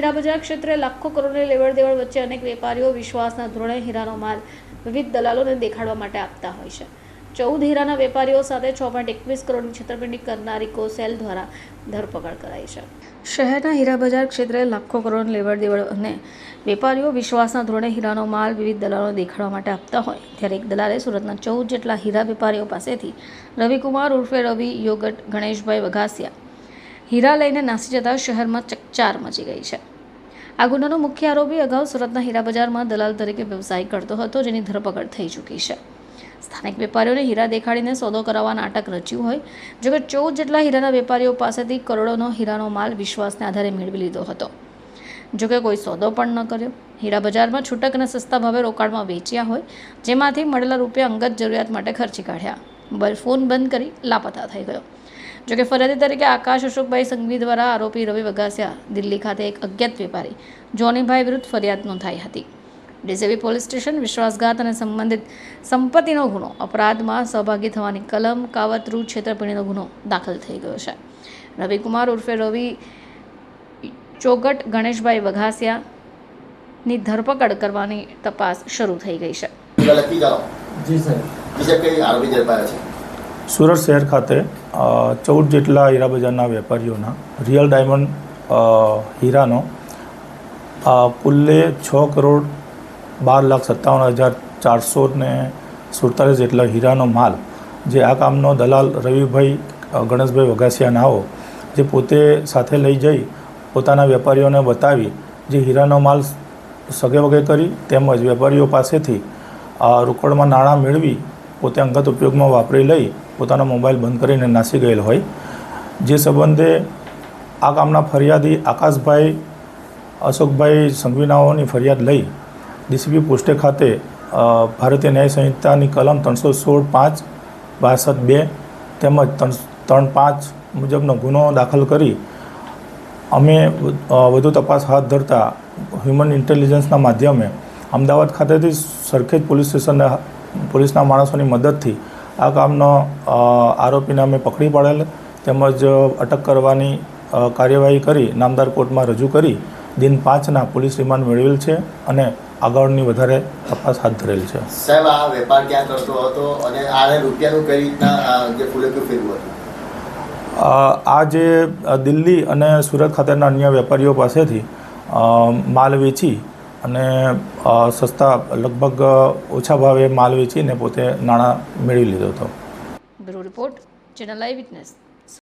હીરા બજાર ક્ષેત્રે લાખો કરોડની લેવડ દેવડ વચ્ચે અનેક વેપારીઓ વિશ્વાસના ધોરણે હીરાનો માલ વિવિધ દલાલોને દેખાડવા માટે આપતા હોય છે. ચૌદ હીરાના વેપારીઓ સાથે છ પોઈન્ટ એકવીસ કરોડની છેતરપિંડી કરનારી કોસેલ દ્વારા ધરપકડ કરાઈ છે. શહેરના હીરા બજાર ક્ષેત્રે લાખો કરોડ લેવડ દેવડ અને વેપારીઓ વિશ્વાસના ધોરણે હીરાનો માલ વિવિધ દલાલો દેખાડવા માટે આપતા હોય, ત્યારે એક દલાલે સુરતના ચૌદ જેટલા હીરા વેપારીઓ પાસેથી રવિકુમાર ઉર્ફે રવિ, યોગટ, ગણેશભાઈ વઘાસિયા હીરા લઈને નાસી જતા શહેરમાં ચકચાર મચી ગઈ છે. આ ગુનાનો મુખ્ય આરોપી અગાઉ સુરતના હીરા બજારમાં દલાલ તરીકે વ્યવસાય કરતો હતો, જેની ધરપકડ થઈ ચૂકી છે. સ્થાનિક વેપારીઓને હીરા દેખાડીને સોદો કરાવવા નાટક રચ્યું હોય, જોકે ચૌદ જેટલા હીરાના વેપારીઓ પાસેથી કરોડોનો હીરાનો માલ વિશ્વાસને આધારે મેળવી લીધો હતો. જોકે કોઈ સોદો પણ ન કર્યો. હીરા બજારમાં છૂટક અને સસ્તા ભાવે રોકાણમાં વેચ્યા હોય, જેમાંથી મળેલા રૂપિયા અંગત જરૂરિયાત માટે ખર્ચી કાઢ્યા. ફોન બંધ કરી લાપતા થઈ ગયો. જોકે ફરિયાદી તરીકે આકાશ અશોકભાઈ સંઘવી દ્વારા આરોપી રવિ વગાસિયા દિલ્હી ખાતે એક અજ્ઞાત વેપારી જોનીભાઈ વિરુદ્ધ ફરિયાદ નોંધાઈ હતી. ડીસીબી પોલીસ સ્ટેશન વિશ્વાસઘાત અને સંબંધિત સંપત્તિનો ગુનો અપરાધમાં સહભાગી થવાની કલમ કાવતરૂ છેતરપિંડીનો ગુનો દાખલ થઈ ગયો છે. રવિકુમાર ઉર્ફે રવિ ચોગટ ગણેશભાઈ વઘાસિયાની ધરપકડ કરવાની તપાસ શરૂ થઈ ગઈ છે. જી સર સુરત શહેર ખાતે ચૌદ જેટલા હીરા બજારના વેપારીઓના, રિયલ ડાયમંડ હીરાનો કુલ્લે છ કરોડ બાર લાખ સત્તાવન હજાર ચારસો ને સુડતાલીસ જેટલા હીરાનો માલ, જે આ કામનો દલાલ રવિભાઈ ગણેશભાઈ વઘાસિયા નાઓ, જે પોતે સાથે લઈ જઈ પોતાના વેપારીઓને બતાવી જે હીરાનો માલ સગે વગે કરી, તેમજ વેપારીઓ પાસેથી રોકડમાં નાણાં મેળવી પોતે અંગત ઉપયોગમાં વાપરી લઈ પોતાનો મોબાઈલ બંધ કરીને નાસી ગયેલ હોય. જે સંબંધે આ કામના ફરિયાદી આકાશભાઈ, અશોકભાઈ સંઘવીનાઓની ફરિયાદ લઈ ડીસીપી પોસ્ટે ખાતે ભારતીય ન્યાય સંહિતાની કલમ ત્રણસો સોળ પાંચ બાસઠ બે તેમજ ત્રણ ત્રણ પાંચ મુજબનો ગુનો દાખલ કરી અમે વધુ તપાસ હાથ ધરતા હ્યુમન ઇન્ટેલિજન્સના માધ્યમે અમદાવાદ ખાતેથી સરખેજ પોલીસ સ્ટેશનના પોલીસના માણસોની મદદથી આ કામનો આરોપીને અમે પકડી પાડેલ તેમજ અટક કરવાની કાર્યવાહી કરી નામદાર કોર્ટમાં રજૂ કરી દિન પાંચના પોલીસ રિમાન્ડ મેળવેલ છે અને આગળની વધારે તપાસ હાથ ધરેલ છે. સાહેબ આ વેપાર ક્યાં કરતો હતો અને આને રૂપિયાનું કઈ રીતના જે ફૂલેકું ફેરવું હતું? આ જે દિલ્હી અને સુરત ખાતેના અન્ય વેપારીઓ પાસેથી માલ વેચી અને સસ્તા લગભગ ઓછા ભાવે માલ વેચીને પોતે નાણાં મેળવી લીધો હતો. Bureau report, channel eyewitness.